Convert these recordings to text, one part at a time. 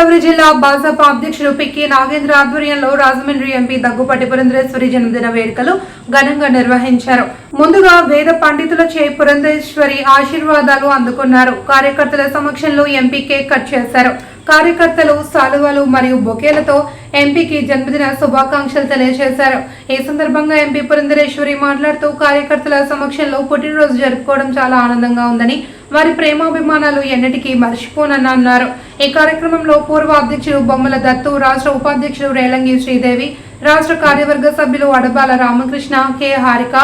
గోదావరి జిల్లా భాజపా అధ్యక్షుడు పిక్కి నాగేంద్ర ఆధ్వర్యంలో రాజమండ్రి ఎంపీ దగ్గుపాటి పురంధరేశ్వరి జన్మదిన వేడుకలు ఘనంగా నిర్వహించారు. ముందుగా వేద పండితులచే పురంధేశ్వరి ఆశీర్వాదాలు అందుకున్నారు. కార్యకర్తల సమక్షంలో ఎంపీ కేక్ కట్ చేశారు. కార్యకర్తలు సాలువలు మరియు బొకేలతో ఎంపీకి జన్మదిన శుభాకాంక్షలు తెలియజేశారు. ఈ సందర్భంగా ఎంపీ పురంధరేశ్వరి మాట్లాడుతూ కార్యకర్తల సమక్షంలో పుట్టినరోజు జరుపుకోవడం చాలా ఆనందంగా ఉందని వారి ప్రేమాభిమానాలు ఎన్నటికీ మర్చిపోనని అన్నారు. ఈ కార్యక్రమంలో పూర్వ అధ్యక్షుడు బొమ్మల దత్తు రాష్ట్ర ఉపాధ్యక్షుడు రేలంగి శ్రీదేవి రాష్ట్ర కార్యవర్గ సభ్యులు అడబాల రామకృష్ణ కె. హారిక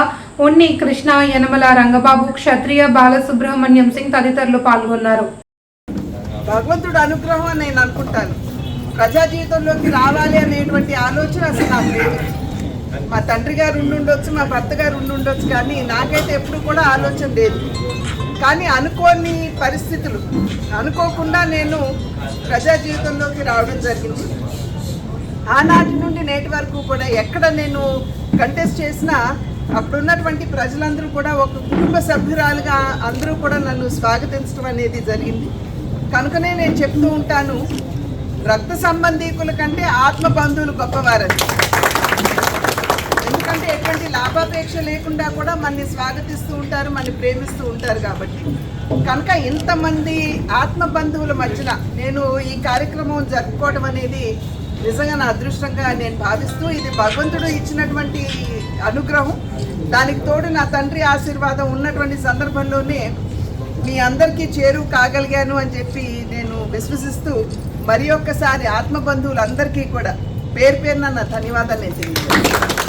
ఉన్ని కృష్ణ యనమల రంగబాబు క్షత్రియ బాలసుబ్రహ్మణ్యం సింగ్ తదితరులు పాల్గొన్నారు. భగవంతుడు అనుగ్రహం అని నేను అనుకుంటాను. ప్రజా జీవితంలోకి రావాలి అనేటువంటి ఆలోచన అసలు నాకు లేదు. మా తండ్రి గారు ఉండుండొచ్చు మా భర్త గారు ఉండుండొచ్చు కానీ నాకైతే ఎప్పుడు కూడా ఆలోచన లేదు. కానీ అనుకోని పరిస్థితులు. అనుకోకుండా నేను ప్రజా జీవితంలోకి రావడం జరిగింది. ఆనాటి నుండి నేటి వరకు కూడా ఎక్కడ నేను కంటెస్ట్ చేసినా అప్పుడున్నటువంటి ప్రజలందరూ కూడా ఒక కుటుంబ సభ్యురాలుగా అందరూ కూడా నన్ను స్వాగతించడం అనేది జరిగింది. కనుకనే నేను చెప్తూ ఉంటాను రక్త సంబంధీకుల కంటే ఆత్మ బంధువులు గొప్పవారని. లాభాపేక్ష లేకుండా కూడా మనని స్వాగతిస్తూ ఉంటారు మనని ప్రేమిస్తూ ఉంటారు కాబట్టి. కనుక ఇంతమంది ఆత్మ బంధువుల మధ్యన నేను ఈ కార్యక్రమం జరుపుకోవడం అనేది నిజంగా నా అదృష్టంగా నేను భావిస్తూ ఇది భగవంతుడు ఇచ్చినటువంటి అనుగ్రహం. దానికి తోడు నా తండ్రి ఆశీర్వాదం ఉన్నటువంటి సందర్భంలోనే మీ అందరికీ చేరువు కాగలిగాను అని చెప్పి నేను విశ్వసిస్తూ మరి ఒక్కసారి ఆత్మ బంధువులందరికీ కూడా పేరు పేరున నా ధన్యవాదాలు నేను తెలియజేస్తాను